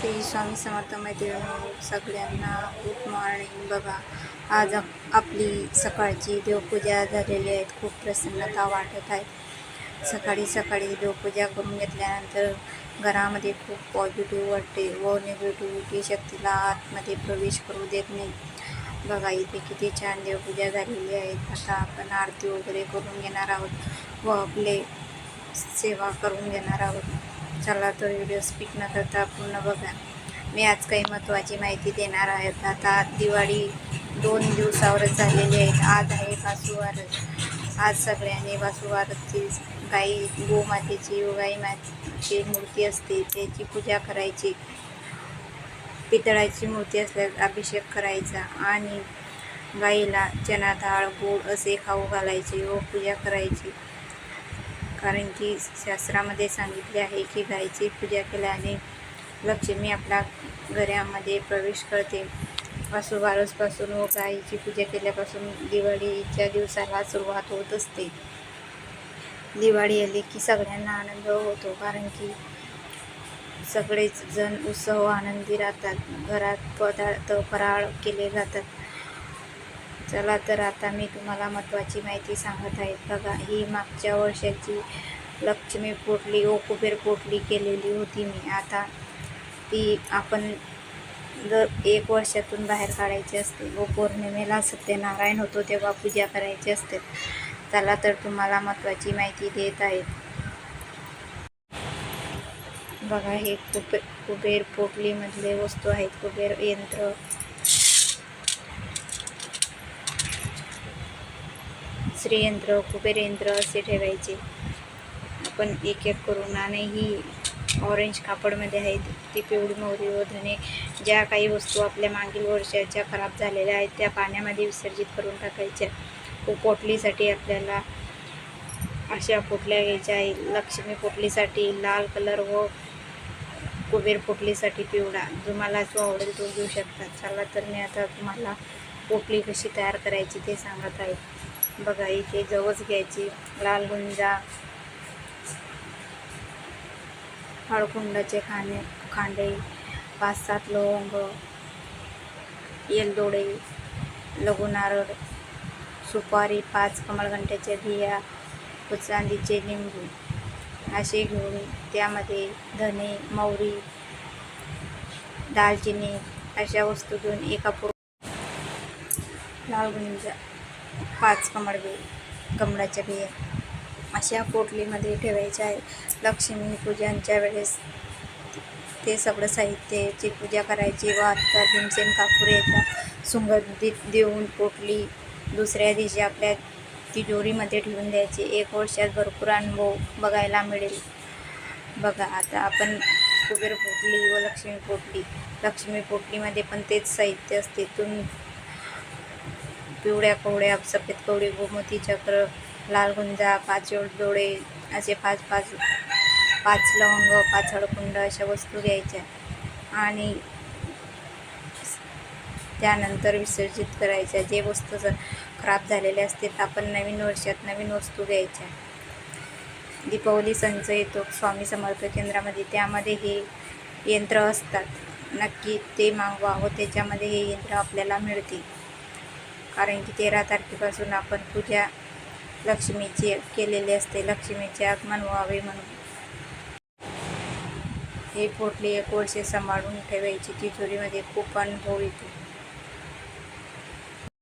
श्री स्वामी समर्थ मैत्रिणी सगळ्यांना good morning बघा आज आपली सकाळची देवपूजा झालेली आहे. खूप प्रसन्नता वाटत आहे. सकाळी सकाळी देवपूजा करून घेतल्यानंतर घरामध्ये खूप पॉझिटिव्ह वाटते व निगेटिव्हिटी शक्तीला आतमध्ये प्रवेश करू देत नाही. बघा इथे किती छान देवपूजा झालेली आहे. आता आपण आरती वगैरे करून घेणार आहोत व आपले सेवा करून घेणार आहोत. चला तो व्हिडिओ स्पीक न करता पूर्ण बघा. मी आज काही महत्त्वाची माहिती देणार आहे. आता दिवाळी दोन दिवसावरच झालेली आहे. आज आहे वासुवारच आज सगळ्यांनी वासुवारची गाई गोमातेची गाई मातेची मूर्ती असते. त्याची पूजा करायची. पितळाची मूर्ती असल्यास अभिषेक करायचा. आणि गाईला चना डाळ गोड असे खाऊ घालायचे व पूजा करायची. कारण की शास्त्रामध्ये सांगितले आहे की गाईची पूजा केल्याने लक्ष्मी आपल्या घरामध्ये प्रवेश करते. वासुबारसपासून व गायीची पूजा केल्यापासून दिवाळीच्या दिवसाला सुरुवात होत असते. दिवाळी आली की सगळ्यांना आनंद होतो कारण की सगळेच जण उत्सव आनंदी राहतात. घरात पदार्थ फराळ केले जातात. चला तर आता मी तुम्हाला महत्त्वाची माहिती सांगत आहे. बघा ही मागच्या वर्षाची लक्ष्मी पोटली व कुबेर पोटली केलेली होती मी. आता ती आपण जर एक वर्षातून बाहेर काढायची असते. व पौर्णिमेला सत्यनारायण होतो तेव्हा पूजा करायची असते. चला तर तुम्हाला महत्त्वाची माहिती देत आहेत बघा हे कुबे कुबेर पोटलीमधले वस्तू आहेत. कुबेर यंत्र श्रीयंत्र कुबेर यंत्र असे ठेवायचे. आपण एक एक करून आणि ही ऑरेंज कापडमध्ये आहेत ती पिवळी मोहरी व धने ज्या काही वस्तू आपल्या मागील वर्षाच्या खराब झालेल्या आहेत त्या पाण्यामध्ये विसर्जित करून टाकायच्या. व पोटलीसाठी आपल्याला अशा पोटल्या घ्यायच्या आहे लक्ष्मी पोटलीसाठी लाल कलर व कुबेर पोटलीसाठी पिवळा. तुम्हाला जो आवडेल तो घेऊ शकता. चला तर मी आता तुम्हाला पोटली कशी तयार करायची ते सांगत आहे. बघा इथे जवस घ्यायची लाल गुंजा हळकुंडाचे खाणे खांडे पाच सात लवंग येलदोडे लघु नारळ सुपारी पाच कमळगंट्याच्या बिया व चांदीचे लिंबू असे घेऊन त्यामध्ये धने मौरी दालचिनी अशा वस्तू घेऊन एका पो लाल गुंजा. पाच कमळ बी कमळाच्या बिया. अशा पोटलीमध्ये ठेवायच्या आहे. लक्ष्मी पूजनच्या वेळेस ते सगळं साहित्याची पूजा करायची व आत्ता भीमसेन कापूर येतात सुगंधित देऊन पोटली दुसऱ्या दिवशी आपल्या तिजोरीमध्ये ठेवून द्यायची. एक वर्षात भरपूर अनुभव बघायला मिळेल. बघा आता आपण कुबेर पोटली व लक्ष्मी पोटली. लक्ष्मी पोटलीमध्ये पण तेच साहित्य असते. तुम्ही पिवळ्या कवड्या सफेद कवडी गोमती चक्र लाल गुंजा पाच डोळे असे पाच पाच पाच लवंग पाच हळकुंड अशा वस्तू घ्यायच्या. आणि त्यानंतर विसर्जित करायच्या. जे वस्तू जर खराब झालेल्या असतील आपण नवीन वर्षात नवीन वस्तू घ्यायच्या. दीपावली संच येतो स्वामी समर्थ केंद्रामध्ये त्यामध्ये हे यंत्र असतात. नक्की ते मागवा व त्याच्यामध्ये हे यंत्र आपल्याला मिळते कारण की तेरा तारखेपासून आपण पूजा लक्ष्मीची केलेली असते. लक्ष्मीचे आगमन व्हावे म्हणून. हे पोटली एक वर्षे सांभाळून ठेवायची. तिजोरीमध्ये खूप अनुभव येतो.